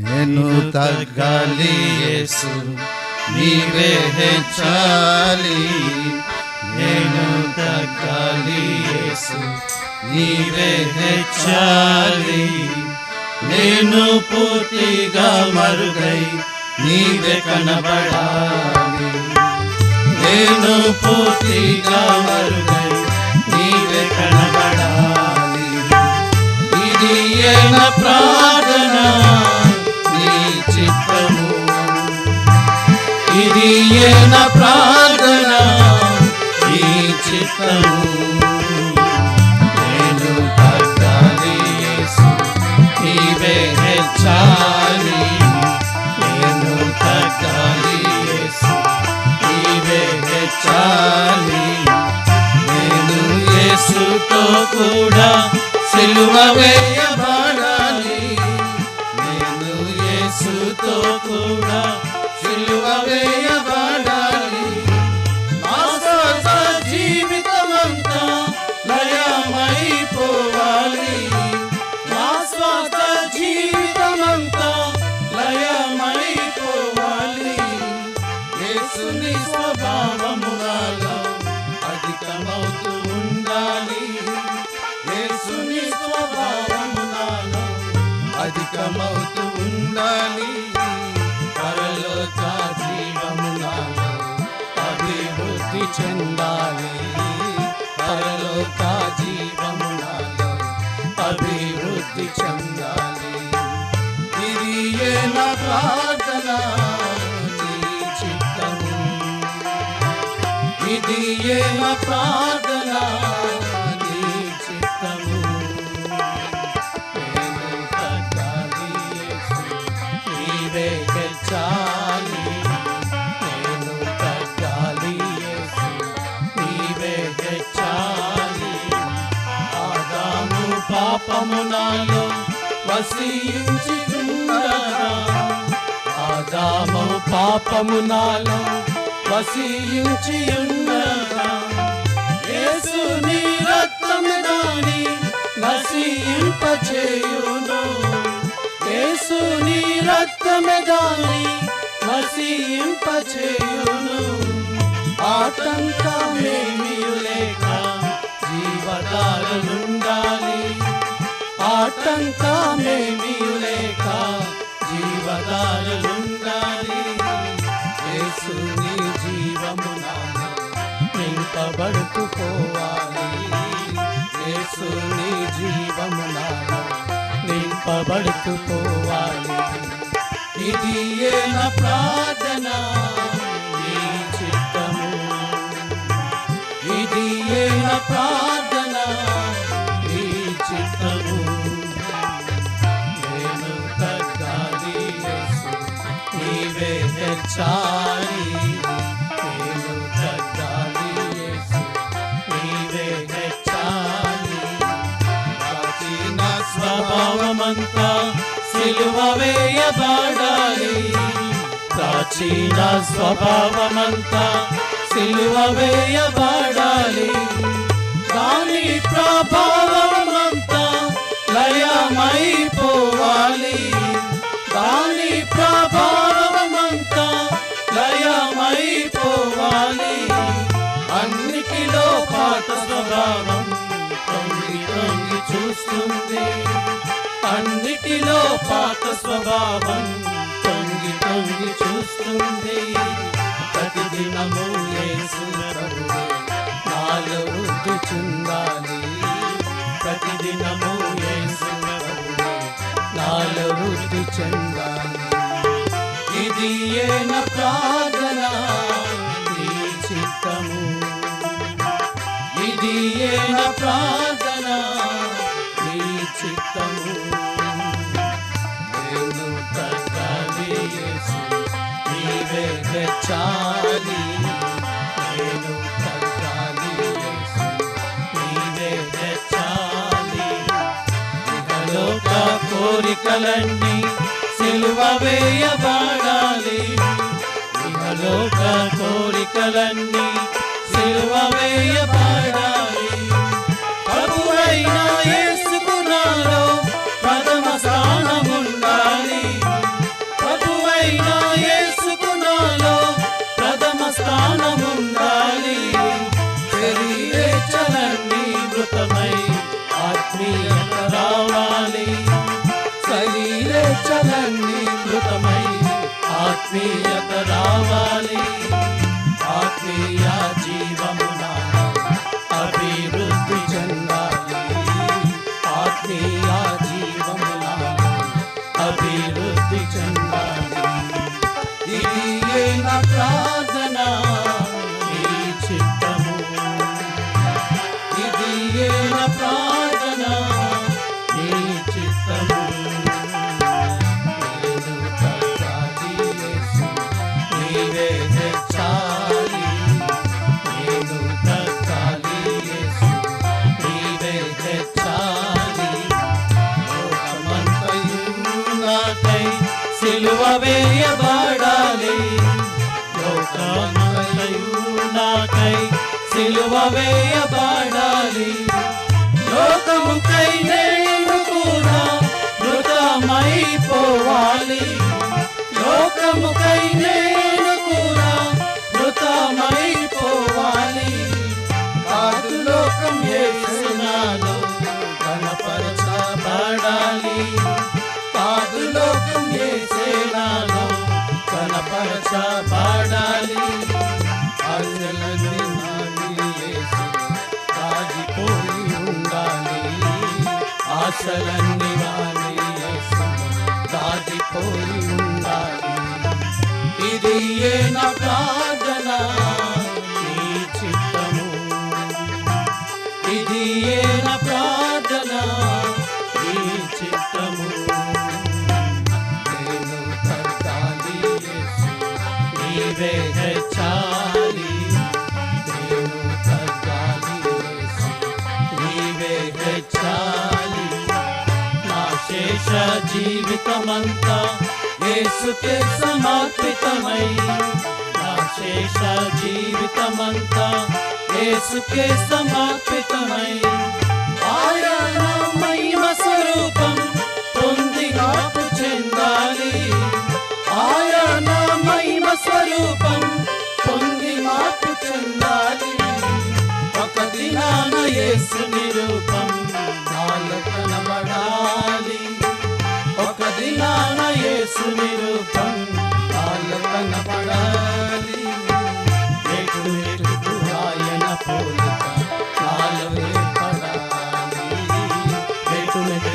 నేను తగ్గాలి యేసు నీవే హెచ్చాలి. నేను తగ్గాలి యేసు నీవే హెచ్చాలి. నేను పూర్తిగా మరుగై నీవే కనబడాలి. నేను పూర్తిగా మరుగై నీవే కనబడాలి. ఇది ఏన ప్రార్థన? ఇది ఏన ప్రార్థన ఈ చిత్తము నేను తగ్గాలి యేసు నీవే హెచ్చాలి. నేను తగ్గాలి యేసు నీవే హెచ్చాలి. నేను యేసుతో కూడా సిలువ వేయబా అభివృద్ధి చెందాలి. ఇది ఏ నా ప్రార్థన చిత్తము. ఇది ఏ నా ప్రార్థన పాపము నాలో ఆదాము పాపమునాలో నాలో వసించి ఉన్నదా యేసు నీ రక్తము దాని నశింపచేయును యేసు రక్తము దాని నశింపచేయును ఆటంకమేమీ లేక జీవదారులుండాలి. ఆటంకమేమీ లేక జీవదారులుండాలి. యేసు నీ జీవము నాలో నింపబడుతూ పోవాలి యేసు నీ నింపబడుతూ పోవాలి ఇది ఏ ప్రార్థన? ఈ చిత్తము. ఇది ఏ ప్రార్థన అంతా సిలువ వేయబడాలి. ప్రాచీన స్వభావమంతా సిలువ వేయబడాలి. దాని ప్రభావం అన్నిటిలో పాత స్వభావం తొంగి తొంగి చూస్తుంది. ప్రతిదినము యేసు ప్రభువే నాలో వృద్ధి చెందాలి ప్రతిదినము యేసు నాలో వృద్ధి చెందాలి ఇది ఏన ప్రార్థన నీ చిత్తము. ఇది ఏన ప్రార్థన నీవే నేను తగ్గాలి యేసు నీవే హెచ్చాలి కోరికలన్నీ సిలువ వేయబడాలి ఇహలోక కోరికలన్నీ సిలువ వేయబడాలి సిలువ వేయబడాలి. నాకై సిలువ వేయబడాలి. లోకముకై నేను కూడా మృతమైపోవాలి. లోకముకై నేను కూడా మృతమైపోవాలి. కాదు లోకం ఏసునాలో కనపరచబడాలి కాదు ఆశలన్నీ దాటిపోయి ఇది ఏ నా ఆశ జీవితమంతా యేసుకే సమర్పితమై. నా శేష జీవితమంతా యేసుకే సమర్పితమై. ఆయన మహిమ స్వరూపం పొంది కాపు చెందాలి. ఆయన మహిమ స్వరూపం పొంది మార్పు చెందాలి. ఒక దినాన యేసుని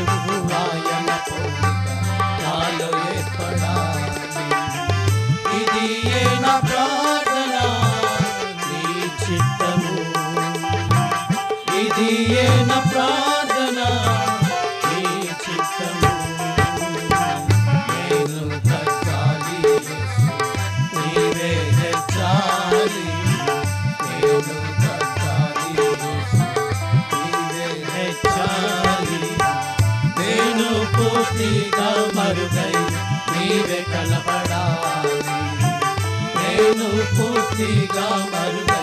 you. పడాలి నేను పూర్తిగా మరుగ